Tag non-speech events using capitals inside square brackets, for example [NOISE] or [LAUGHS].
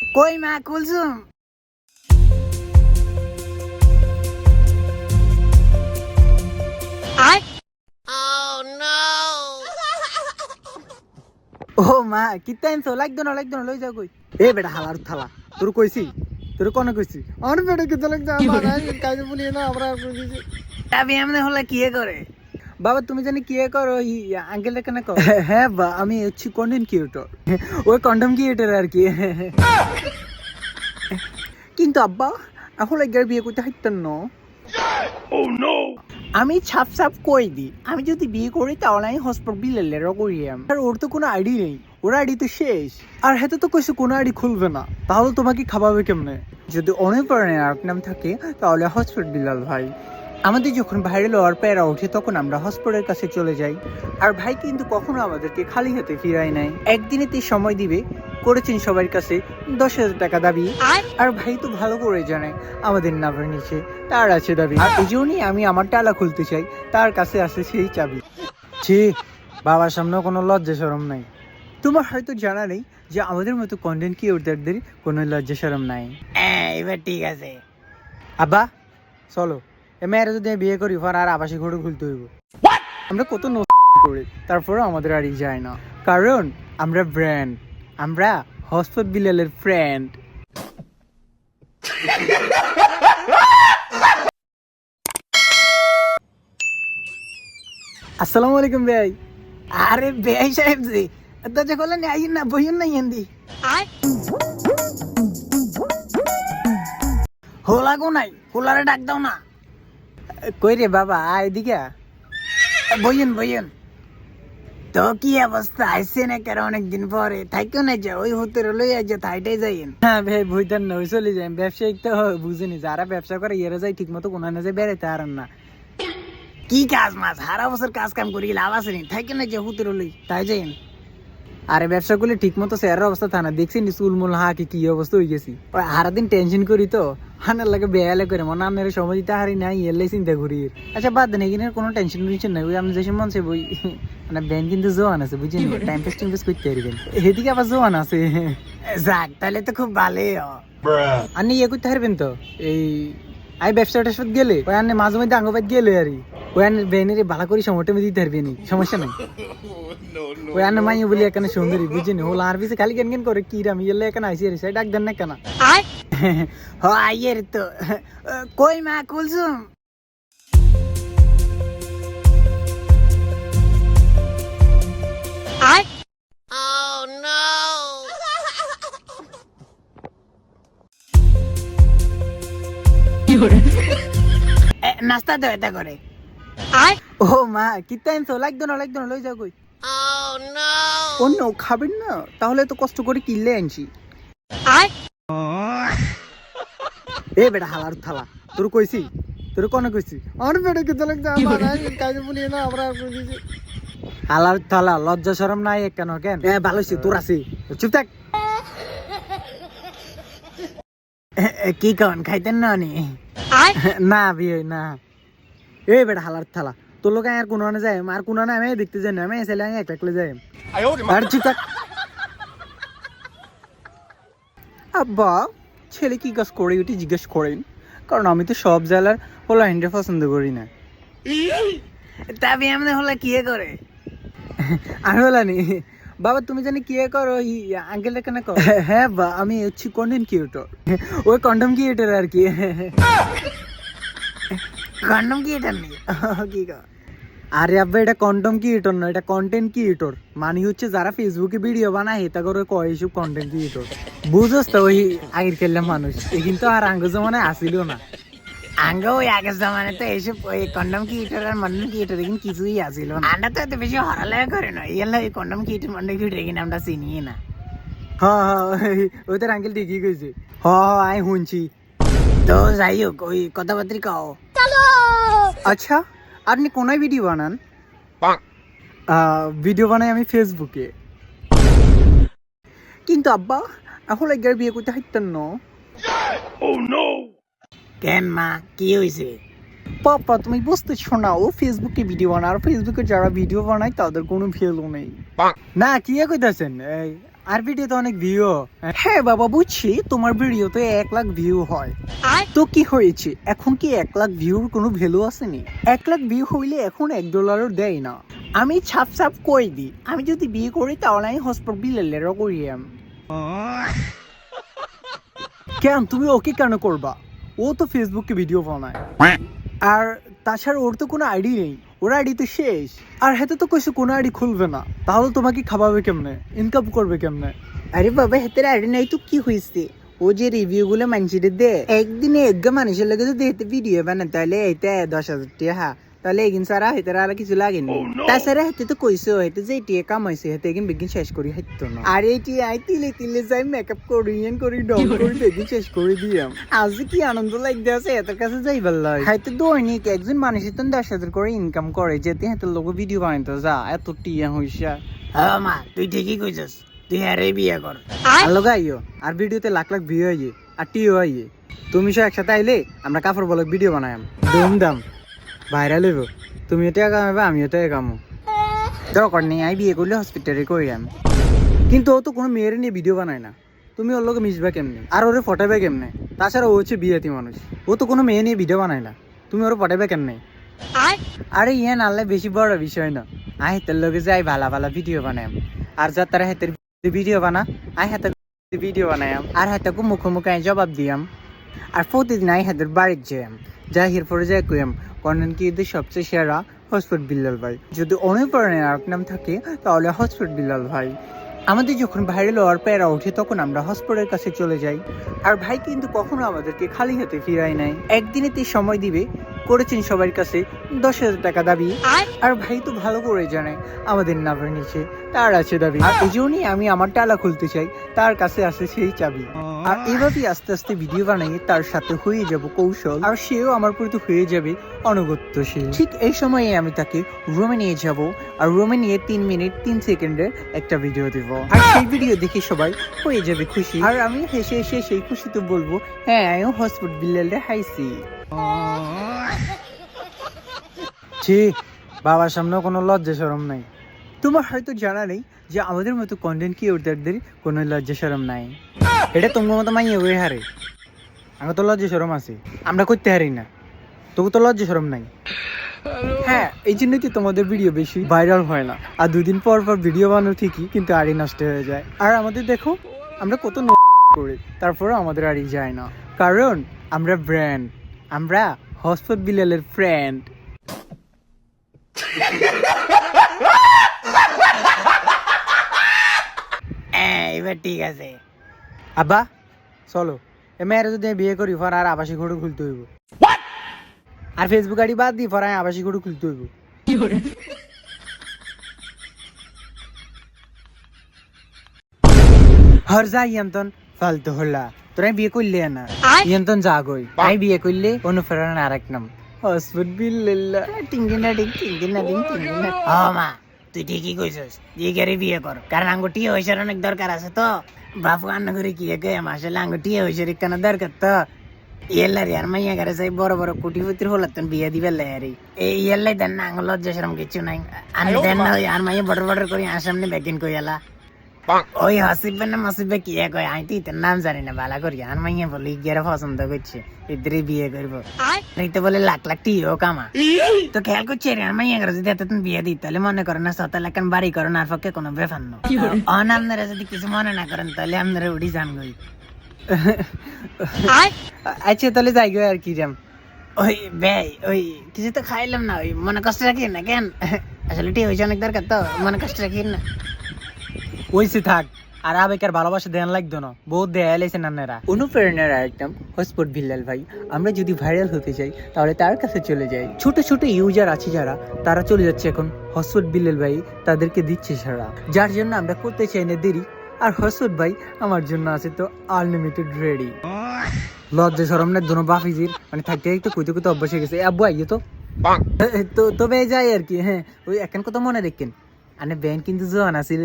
কই মা কুলসুম? ও মা কিতা আনছো লাগতো না লাগতো না লই যাও কই এ বেটা হালার থালা তোর কইছি তোর কোনে কইছি আর বেটা কিতা লাগতো আমার কাজে বলি না আমরা কইছি তবে এমনি হলে কি করে বাবা তুমি জানি কি করো? আঙ্কেলটা কেন কো হ্যাঁ বা আমি হচ্ছি কন্টেন্ট ক্রিয়েটর ওই কন্ডম ক্রিয়েটর আর কি। কিন্তু আব্বা এখন একবার বিয়ে করতে হাইতেন না। আমি ছাপ ছাপ কই দিই আমি যদি বিয়ে করি তাহলে আমি হসপিটালের করিয়াম আর ওর তো কোনো আইডি নেই। ওর আইডি তো শেষ। আর হেতে তো কইছে কোনো আইডি খুলবে না। তাহলে তোমাকে খাবাবে কেমনে? যদি অনেক পরিমাণে আর নাম থাকে তাহলে হসপিটাল বিলাল ভাই। আমাদের যখন ভাইরাল হওয়ার প্যারা ওঠে তখন আমরা হসপিটালের কাছে চলে যাই। আর ভাই কিন্তু কখনো আমাদেরকে খালি হাতে ফিরায় নাই। একদিনে একদিনেতে সময় দিবে করেছেন সবার কাছে দশ হাজার টাকা দাবি। আর? ভাই তো ভালো করে জানে আমাদের নামের নিচে তার আছে দাবি। আর এই জন্যই আমি আমার টালা খুলতে চাই তার কাছে আছে সেই চাবি। ছি বাবার সামনে কোনো লজ্জা সরম নাই। তোমার হয়তো জানা নেই যে আমাদের মতো কন্টেন্ট ক্রিয়েটরদের কোনো লজ্জা সরম নাই। এবার ঠিক আছে। আব্বা চলো। মেয়েরা যদি বিয়ে করি পর আর আবাসিক হোটেল খুলতে হইব। আমরা কত ন করি তারপরেও আমাদের আর ই যায় না। কারণ আমরা ব্র্যান্ড আমরা হসপিটাল বিলালের ফ্রেন্ড আসসালামু আলাইকুম ভাই। আরে ভাই সাহেব জি দরজা খোলা নেই আইন না বইন না হিন্দি হোলা গো নাই হোলারে ডাক দাও না। কই রে বাবা এদিকে বইন বইন তো কি অবস্থা? আইসে না কেন অনেকদিন পরে? থাইকেও না যা ওই হতে লই আজ থাইটাই যাইন হ্যাঁ ভাই বইতার না ওই চলে যাই ব্যবসায়িক তো বুঝিনি। যারা ব্যবসা করে ইয়েরা যায় ঠিক মতো কোনো না যে বেড়াইতে আর না। কি কাজ মাছ? হারা বছর কাজ কাম করি লাভ আছে নি? থাকে না যে হুতের লই তাই যাইন আরে ব্যবসা করলে ঠিক মতো স্যারের অবস্থা থানা দেখছি নি চুলমুল হা কি কি অবস্থা হয়ে গেছি। হারা দিন টেনশন করি তো। হানার লাগে বেয়ালে করে মনে আপনার সময় দিতে হারি না ইয়েলে চিন্তা করি। আচ্ছা বাদ দেন এখানে কোনো টেনশন টেনশন নাই। ওই আপনি যে মন সে বই মানে ব্যান কিন্তু জোয়ান আছে বুঝছেন টাইম পাস টাইম পাস করতে পারবেন এদিকে আবার জোয়ান আছে। যাক তাহলে তো খুব ভালোই আপনি ইয়ে করতে পারবেন তো? এই আই ব্যবসা ট্যাবসা গেলে ওই আনে মাঝে মধ্যে আঙ্গবাদ গেলে আর ওই আনে বেনের ভালো করে সময়টা আমি দিতে পারবেন সমস্যা নাই। ওই আনে মাইয়ে বলি এখানে সুন্দরী বুঝিনি হলো আর পিছে খালি কেন কেন করে কি রাম ইয়েলে এখানে আইসি আর সাইড ডাক দেন না কেন? [LAUGHS] হ আইয়ের তো। কই মা কুলসুম? এ, নাস্তা তো এটা করে। ও মা কিতা আনছো লাগতো না লাগতো না লই যাও কই অন্য খাবেন না? তাহলে তো কষ্ট করে কিনলে আনছি। এ বেটা হালার থালা তোর কইছি তোর কোনে কইছি? আর বেটা আমার কাজে বলি না আমরা কইছি হালার থালা লজ্জা শরম নাই কেন কেন? এ ভালো হইছে তোর আছে। চুপ থাক। কি কন খাইতেন না নি? [LAUGHS] না বিয়ে না। এ বেটা হালার থালা। তোর লোক আর কোনো না যায় আর কোনো না আমি দেখতে যাই না আমি এসে আমি এক একলে যাই আর থাক। আব্বা ছেলে কি কাজ করে ওটি জিজ্ঞেস করেন? কারণ আমি তো সব জেলার হলো হ্যান্ডে পছন্দ করি না। তবে এমনি হলে কি করে? [LAUGHS] আমি বলানি বাবা তুমি জানি কি করো? আঙ্কেল কেন করো। [LAUGHS] হ্যাঁ বা আমি হচ্ছি কন্টেন্ট ক্রিয়েটর ওই কন্ডম ক্রিয়েটর আর কি। কন্ডম ক্রিয়েটর নেই। [LAUGHS] কি কর আরে আব্বা এটা কন্ডম ক্রিয়েটর না এটা কন্টেন্ট ক্রিয়েটর মানে হচ্ছে যারা ফেসবুকে ভিডিও বানায় এটা করে কয় এসব কন্টেন্ট ক্রিয়েটর বুঝোস তো ওই আগের খেললে মানুষ। এ কিন্তু আর আঙ্গ জমানায় আসিল না। আঙ্গ ওই আগের জমানে তো এসব ওই কন্ডম ক্রিয়েটর আর মন্ডম ক্রিয়েটর কিন্তু কিছুই আসিল না। আমরা তো এত বেশি হরালেখা করে না। ইয়াল ওই কন্ডম ক্রিয়েটর মন্ডম ক্রিয়েটর কিন্তু আমরা চিনি না। হ্যাঁ হ্যাঁ ওই তোর আঙ্কেল ঠিকই কইছে। হ হ আই শুনছি। তো যাই হোক ওই কথাবার্তি কও। আচ্ছা আপনি কোন ভিডিও বানান? ভিডিও বানাই আমি ফেসবুকে কিন্তু আব্বা এখন একবার বিয়ে করতে হাইতেন না। কেন মা কি হয়েছে? পাপা তুমি বুঝতেছো না ও ফেসবুকে ভিডিও বানায় আর ফেসবুকে যারা ভিডিও বানায় তাদের কোনো ভ্যালু নেই। না কি কইতাছেন? এই আর ভিডিওতে অনেক ভিউ হ্যাঁ বাবা বুঝছি তোমার ভিডিওতে এক লাখ ভিউ হয়। তো কি হয়েছে? এখন কি এক লাখ ভিউর কোনো ভ্যালু আসেনি? এক লাখ ভিউ হইলে এখন এক ডলারও দেয় না। আমি ছাপ ছাপ কই দিই? আমি যদি বিয়ে করি তাহলে আমি হসপিটাল বিলেলেরও করি কেন তুমি ওকে কেন করবা? ও তো ফেসবুকে ভিডিও বানায়। আর তাছাড়া ওর তো কোনো আইডি নেই। ওর আইডি তো শেষ। আর হেতে তো কইছে কোনো আইডি খুলবে না। তাহলে তোমাকে খাবাবে কেমনে? ইনকাম করবে কেমনে? আরে বাবা হেতের আইডি নাই তো কি হয়েছে ও যে রিভিউ গুলো মানুষের দে। একদিনে এক মানুষের লাগে যদি হেতে ভিডিও বানায় তাহলে এইটা দশ হাজার টাকা। তাহলে এগিন সারা হেতে আর কিছু লাগে লাগেনি তাছাড়া হেতে তো কইছো হেতে যে টিয়া কামাইছে হেতে এগিন বেগিন শেষ করি হাইতো না আর এই টিয়া আই তিলে তিলে যাই মেকআপ করি ইয়ান করি ডং করি বেগিন শেষ করে দিয়াম আজ কি আনন্দ লাগতে আছে এত কাছে যাই ভালো হয়তো দৈনিক একজন মানুষের তো দশ হাজার করে ইনকাম করে যেতে হেতে লোক ভিডিও বানাইতে যা এত টিয়া হইসা হ্যাঁ মা তুই ঠিকই কইছস তুই আরে বিয়ে কর আলো গাইও আর ভিডিওতে লাখ লাখ ভিউ হইয়ে আর টিও হইয়ে তুমি সব একসাথে আইলে আমরা কাপড় বলক ভিডিও বানাইম দম দাম ভাইরাল হইব। তুমি এটা কামাবে আমি এটা কামো। দরকার নেই আমি বিয়ে করলে হসপিটালে করি আমি কিন্তু ও তো কোনো মেয়ের নিয়ে ভিডিও বানায় না। তুমি ওর লোকে মিশবে কেমনে? আর ওরে ফটাবে কেমনে? তাছাড়া ও হচ্ছে বিয়েতি মানুষ। ও তো কোনো মেয়ে নিয়ে ভিডিও বানায় না। তুমি ওরে ফটাবে কেমনে? আরে ইয়ে নালে বেশি বড় বিষয় না। আই হেতের লগে যাই ভালা ভালা ভিডিও বানাম আর যা তারা হেতের ভিডিও বানা আই হাতে ভিডিও বানায়াম। আর হাতে মুখে মুখে আই জবাব দিয়াম। আর প্রতিদিন আই হাতের বাড়ির যাইম যাই এরপরে যাই কইয়াম কর্নেন কি এদের সবচেয়ে সেরা? হসপিট বিল্লাল ভাই। যদি অনেক ধরনের আর নাম থাকে, তাহলে হসপিট বিল্লাল ভাই। আমাদের যখন ভাইরাল হওয়ার প্যারা ওঠে, তখন আমরা হসপিটালের কাছে চলে যাই। আর ভাই কিন্তু কখনো আমাদেরকে খালি হাতে ফিরায় নাই। একদিনে তে সময় দিবে, করেছেন সবার কাছে দশ হাজার টাকা দাবি। আর ভাই তো ভালো করে জানে, আমাদের নামের নিচে তার আছে দাবি। আর এই জন্যই আমি আমার টালা খুলতে চাই তার কাছে আছে সেই চাবি। আর এভাবেই আস্তে আস্তে ভিডিও বানিয়ে তার সাথে হয়ে যাব কৌশল। আর সেও আমার প্রতি হয়ে যাবে অনুগত্যশীল। ঠিক এই সময়ে আমি তাকে রুমে নিয়ে যাব আর রুমে নিয়ে তিন মিনিট তিন সেকেন্ডের একটা ভিডিও দেব। আর সেই ভিডিও দেখে সবাই হয়ে যাবে খুশি। আর আমি হেসে হেসে সেই খুশিতে বলব হ্যাঁ আমিও হসপিটাল বিল্লালে হাইছি। [LAUGHS] ছি বাবার সামনে কোনো লজ্জা সরম নাই। তোমার হয়তো জানা নেই যে আমাদের মতো কন্টেন্ট ক্রিয়েটারদের কোনো লজ্জা সরম নাই। এটা তোমার মতো মাইয়ে হয়ে হারে। আমার তো লজ্জা সরম আছে। আমরা করতে হারি না। তবু তো লজ্জা সরম নাই। হ্যাঁ এই জন্যই তো তোমাদের ভিডিও বেশি ভাইরাল হয় না। আর দুদিন পর পর ভিডিও বানানো ঠিকই, কিন্তু আড়ি নষ্ট হয়ে যায়। আর আমাদের দেখো, আমরা কত করি তারপরে আমাদের আড়ি যায় না। কারণ, আমরা ব্র্যান্ড আমরা হসপিটাল বিলালের ফ্রেন্ড এবার ঠিক আছে। আব্বা চলো। এ মেয়েরা যদি বিয়ে করি পর আর আবাসিক ঘর খুলতে হইব। আর ফেসবুক আইডি বাদ দিই আমি আবাসিক ঘর খুলতে হইব। হর যা ইয়ান্তন ফালতু হল্লা তোরা বিয়ে করলে না। ইয়ান্তন যা গই আমি বিয়ে করলে অনুপ্রেরণা এক নাম। হসপিটাল বিল্লাল্লাহ টিঙ্গিনা টিং টিঙ্গিনা টিং টিঙ্গিনা ও মা। তুই ঠিকই কইছিস। দিয়ে গেরে বিয়ে কর। কারণ আঙ্গুটি হয়েছে অনেক দরকার আছে তো। বাপু আন্না করে কি গে আসলে আঙ্গুটি হয়েছে কেন দরকার তো। ইয়েল্লারি আর মাইয়া গারে যাই বড় বড় কোটিপতির পুত্র তখন বিয়ে দিবে লারি এই ইয়েলাই দেন না আঙ্গুল লজ্জা সেরম কিছু নাই। আমি দেন না আর মাইয়া বড় বড় করে আসামনে কইয়ালা ওই হাসিবে না মাসিবে কি এক আমি তো ইতার নাম জানি না বালা করি আর মাইয়া বলে গিয়ে পছন্দ করছে ইতরে বিয়ে করব নাই তো বলে লাখ লাখ টিও কামা তো খেয়াল করছে রে আর মাইয়া করে যদি এতদিন বিয়ে দিই তাহলে মনে করেন না সত লাখ বাড়ি করেন আর পক্ষে কোনো ব্যাপার না অন আপনারা যদি কিছু মনে না করেন তাহলে আপনারা উড়ি যান গই আচ্ছা তাহলে যাই গো আর কি যাম ওই ভাই ওই কিছু তো খাইলাম না ওই মনে কষ্ট রাখি না কেন আসলে ঠিক হয়েছে অনেক দরকার তো মনে কষ্ট রাখি না ওইসে থাক, আর আবেকার ভালোবাসা দেন লাগতো না। বহুত দেয়া লাইছে নান্নারা। অনুপ্রেরণার একদম হসপট ভিল্লাল ভাই, আমরা যদি ভাইরাল হতে চাই তাহলে তার কাছে চলে যাই। ছোট ছোট ইউজার আছে যারা, তারা চলে যাচ্ছে এখন হসপট বিল্লাল ভাই তাদেরকে দিচ্ছে সারা। যার জন্য আমরা করতে চাই না দেরি, আর হসপট ভাই আমার জন্য আছে তো আনলিমিটেড রেডি লজ্জা সরম না দোনো বাফিজির মানে থাকতে একটু কইতে কইতে অভ্যাস হয়ে গেছে। আব্বু, আইয়ে তো। তো, তবে যাই আর কি হ্যাঁ ওই এখন কথা মনে রেখেন। আনে ব্যান কিন্তু জোয়ান আছিল